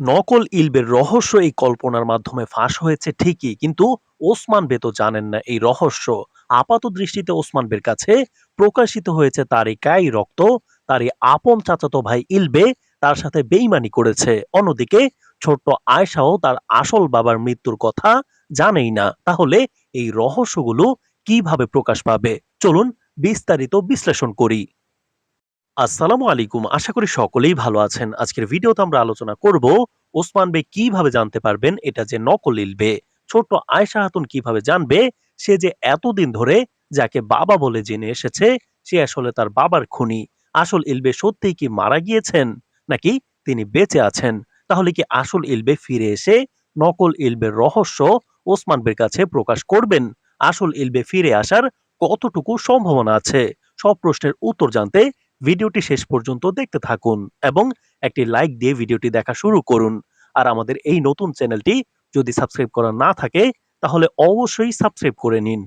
নকল ইলবের রহস্য এই কল্পনার মাধ্যমে ফাঁস হয়েছে ঠিকই, কিন্তু ওসমান বে তো জানেন না এই রহস্য। আপাত দৃষ্টিতে ওসমান বের কাছে প্রকাশিত হয়েছে তারই কাই রক্ত তারই আপন চাচাতো ভাই ইলবে তার সাথে বেইমানি করেছে। অন্যদিকে ছোট্ট আয়সাও তার আসল বাবার মৃত্যুর কথা জানেই না। তাহলে এই রহস্যগুলো কীভাবে প্রকাশ পাবে? চলুন বিস্তারিত বিশ্লেষণ করি। আসসালামু আলাইকুম। আশা করি সকলেই ভালো আছেন। আজকের ভিডিওতে আমরা আলোচনা করব ওসমান বে কীভাবে জানতে পারবেন, এটা যে নকল ইলবে ছোট্ট আয়সা হাতুন কীভাবে জানবে, সে যে এতদিন ধরে যাকে বাবা বলে জেনে এসেছে, সে আসলে তার বাবার খুনি। আসল ইলবে সত্যিই কি মারা গিয়েছেন, নাকি তিনি বেঁচে আছেন? তাহলে কি আসল ইলবে ফিরে এসে নকল ইলবের রহস্য ওসমান বের কাছে প্রকাশ করবেন? আসল ইলবে ফিরে আসার কতটুকু সম্ভাবনা আছে? সব প্রশ্নের উত্তর জানতে ভিডিওটি শেষ পর্যন্ত দেখতে থাকুন এবং একটি লাইক দিয়ে ভিডিওটি দেখা শুরু করুন। আর আমাদের এই নতুন চ্যানেলটি যদি সাবস্ক্রাইব করা না থাকে, তাহলে অবশ্যই সাবস্ক্রাইব করে নিন।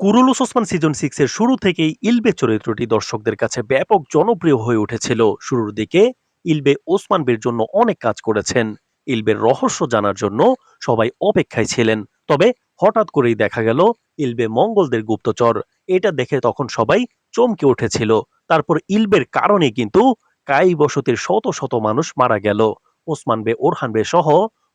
কুরুলুস ওসমান সিজন সিক্স এর শুরু থেকেই ইলবে চরিত্রটি দর্শকদের কাছে ব্যাপক জনপ্রিয় হয়ে উঠেছিল। শুরুর দিকে ইলবে ওসমান বের জন্য অনেক কাজ করেছেন। ইলবের রহস্য জানার জন্য সবাই অপেক্ষায় ছিলেন। তবে হঠাৎ করেই দেখা গেল ইলবে মঙ্গলদের গুপ্তচর। এটা দেখে তখন সবাই চমকে উঠেছিল। তারপর ইলবের কারণে কিন্তু কাই বসতির শত শত মানুষ মারা গেল। ওসমান বে, ওরহান বে সহ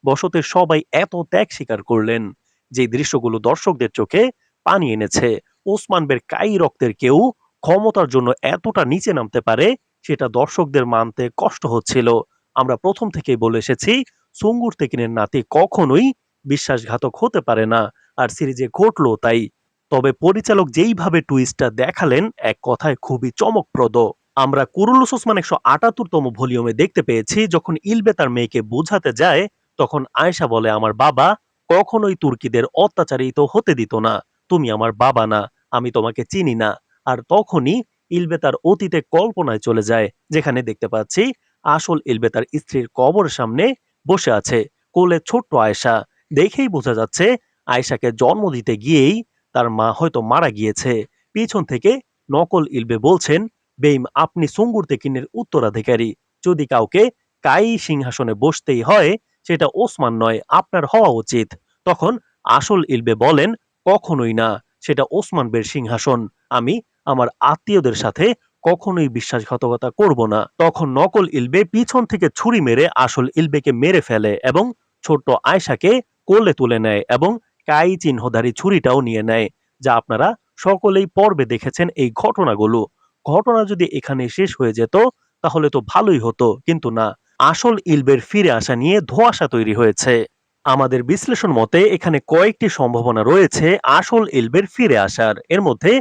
বসতির সবাই এত ত্যাগ স্বীকার করলেন। যে দৃশ্যগুলো দর্শকদের চোখে পানি এনেছে। ওসমান বের কাই রক্তের কেউ ক্ষমতার জন্য এতটা নিচে নামতে পারে সেটা দর্শকদের মানতে কষ্ট হচ্ছিল। আমরা প্রথম থেকেই বলে এসেছি, সুঙ্গুর তেকিনের নাতি কখনোই বিশ্বাসঘাতক হতে পারে না। আর সিরিজে ঘটলো তাই। তবে পরিচালক যেইভাবে টুইস্টটা দেখালেন, এক কথায় খুবই চমকপ্রদ। আমরা কুরুলুস ওসমান একশো আটাত্তরতম ভলিউমে দেখতে পেয়েছি, যখন ইলবে তার মেয়েকে বোঝাতে যায়, তখন আয়েশা বলে, আমার বাবা কখনোই তুর্কিদের অত্যাচারিত হতে দিত না। তুমি আমার বাবা না, আমি তোমাকে চিনি না। আর তখনই ইলবে তার অতীতে কল্পনায় চলে যায়, যেখানে দেখতে পাচ্ছি আসল ইলবে তার স্ত্রীর কবর সামনে বসে আছে। কোলে ছোট্ট আয়েশা। দেখেই বোঝা যাচ্ছে, আয়েশাকে জন্ম দিতে গিয়েই তার মা হয়তো মারা গিয়েছে। পিছন থেকে নকল ইলবে বলছেন বেইম আপনি সুঙ্গুর তেকিনের উত্তরাধিকারী। যদি কাউকে কাই সিংহাসনে বসতেই হয়, সেটা ওসমান নয়, আপনার হওয়া উচিত। তখন আসল ইলবে বলেন, কখনোই না, সেটা ওসমান বের সিংহাসন। আমি আমার আত্মীয়দের সাথে কখনোই বিশ্বাসঘাতকতা করব না। তখন নকল ইলবে পিছন থেকে ছুরি মেরে আসল ইলবেকে মেরে ফেলে এবং ছোট্ট আয়সাকে কোলে তুলে নেয় এবং কাই চিহ্নধারী ছুরিটাও নিয়ে নেয়, যা আপনারা সকলেই পর্বে দেখেছেন এই ঘটনাগুলো। ঘটনা যদি এখানে শেষ হয়ে যেত, তাহলে তো ভালোই হতো, কিন্তু না। আসল ইলবের ফিরে আসা নিয়ে ধোঁয়াশা তৈরি হয়েছে। আমাদের বিশ্লেষণ মতে, এখানে কয়েকটি সম্ভাবনা রয়েছে আসল ইলবের ফিরে আসার। এর মধ্যে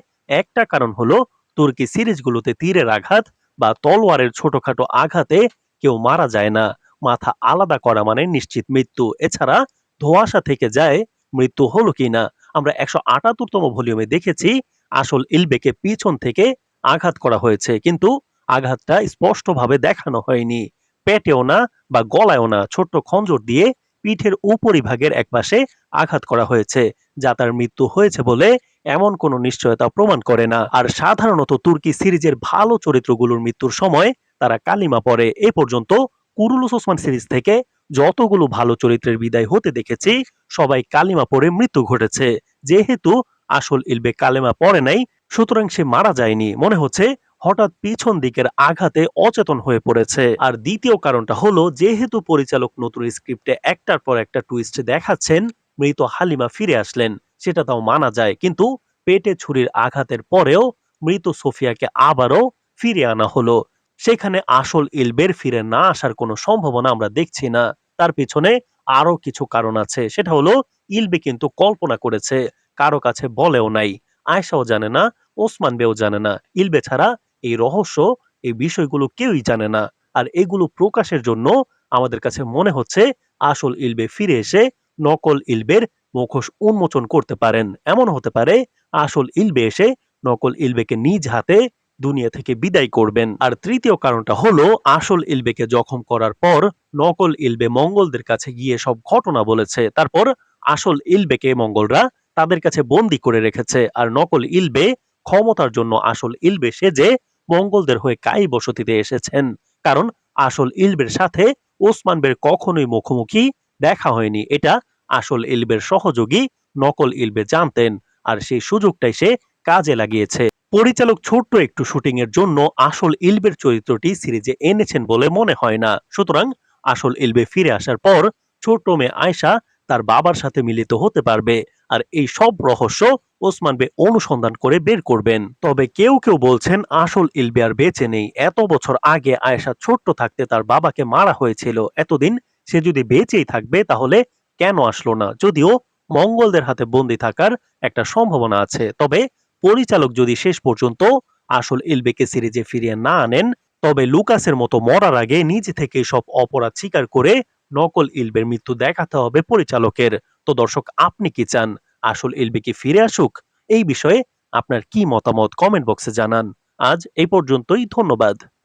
একটা কারণ হলো, তুর্কি সিরিজগুলোতে তীরের আঘাত বা তলোয়ারের ছোটখাটো আঘাতে কেউ মারা যায় না। মাথা আলাদা করা মানে নিশ্চিত মৃত্যু। এছাড়া ধোঁয়াশা থেকে যায় মৃত্যু হলো কিনা? আমরা একশো আটাত্তরতম ভলিউমে দেখেছি আসল ইলবেকে পিছন থেকে আঘাত করা হয়েছে, কিন্তু আঘাতটা স্পষ্টভাবে দেখানো হয়নি। পেটেও না বা গলায়ও না, ছোট্ট খঞ্জর দিয়ে পিঠের উপরিভাগের একপাশে আঘাত করা হয়েছে, যা তার মৃত্যু হয়েছে বলে এমন কোনো নিশ্চয়তা প্রমাণ করে না। আর সাধারণত তুর্কি সিরিজের ভালো চরিত্রগুলোর মৃত্যুর সময় তারা কালিমা পড়ে। এ পর্যন্ত কুরুলুস ওসমান সিরিজ থেকে যতগুলো ভালো চরিত্রের বিদায় হতে দেখেছি, সবাই কালিমা পড়ে মৃত্যু ঘটেছে। যেহেতু আসল ইলবে কালেমা পড়ে নাই, সুতরাং সে মারা যায়নি। মনে হচ্ছে হঠাৎ পিছন দিকের আঘাতে অচেতন হয়ে পড়েছে। আর দ্বিতীয় কারণটা হলো, যেহেতু পরিচালক নতুন স্ক্রিপ্টে একটার পর একটা টুইস্ট দেখাচ্ছেন, মৃত হালিমা ফিরে আসলেন। সেটা তাও মানা যায়। কিন্তু পেটে ছুরির আঘাতের পরেও মৃত সোফিয়াকে আবারও ফিরে আনা হলো। সেখানে আসল ইলবের ফিরে না আসার কোনো সম্ভাবনা আমরা দেখছি না। তার পিছনে আরও কিছু কারণ আছে। সেটা হলো ইলবে কিন্তু কল্পনা করেছে, কারও কাছে বলেও নাই। আয়সাও জানে না, ওসমান বেও জানে না। ইলবে ছাড়া এই রহস্য, এই বিষয়গুলো কেউই জানে না। আর এগুলো প্রকাশের জন্য আমাদের কাছে মনে হচ্ছে, আসল ইলবে ফিরে এসে নকল ইলবের মুখোশ উন্মোচন করতে পারেন। এমন হতে পারে, আসল ইলবে এসে নকল ইলবেকে নিজ হাতে দুনিয়া থেকে বিদায় করবেন। আর তৃতীয় কারণটা হলো, আসল ইলবেকে জখম করার পর নকল ইলবে মঙ্গলদের কাছে গিয়ে সব ঘটনা বলেছে। তারপর আসল ইলবেকে মঙ্গলরা তাদের কাছে বন্দি করে রেখেছে। আর নকল ইলবে ক্ষমতার জন্য আসল ইলবে সেজে মঙ্গলদের হয়ে কাই বসতিতে এসেছেন। কারণ আসল ইলবের সাথে ওসমান বের কখনোই মুখোমুখি দেখা হয়নি। এটা আসল ইলবের সহযোগী নকল ইলবে জানতেন। আর সেই সুযোগটাই সে কাজে লাগিয়েছে। পরিচালক ছোট্ট একটু শুটিং এর জন্য আসল ইলবের চরিত্রটি সিরিজে এনেছেন বলে মনে হয় না। সুতরাং আসল ইলবে ফিরে আসার পর ছোট্ট মেয়ে আয়সা তার বাবার সাথে মিলিত হতে পারবে আর এই সব রহস্য ওসমান বে অনুসন্ধান করে বের করবেন। তবে কেউ কেউ বলছেন আসল ইলবে আর বেঁচে নেই। এত বছর আগে আয়েশা ছোট্ট থাকতে তার বাবাকে মারা হয়েছিল। এতদিন সে যদি বেঁচেই থাকবে তাহলে কেন আসলো না? যদিও মঙ্গলদের হাতে বন্দি থাকার একটা সম্ভাবনা আছে। তবে পরিচালক যদি শেষ পর্যন্ত আসল এলবেকে সিরিজে ফিরিয়ে না আনেন, তবে লুকাসের মতো মরার আগে নিজ থেকে সব অপরাধ স্বীকার করে নকল ইলবের মৃত্যু দেখাতে হবে পরিচালকের। তো দর্শক, আপনি কি চান আসল এলবে কি ফিরে আসুক? এই বিষয়ে আপনার কি মতামত কমেন্ট বক্সে জানান। আজ এই পর্যন্তই, ধন্যবাদ।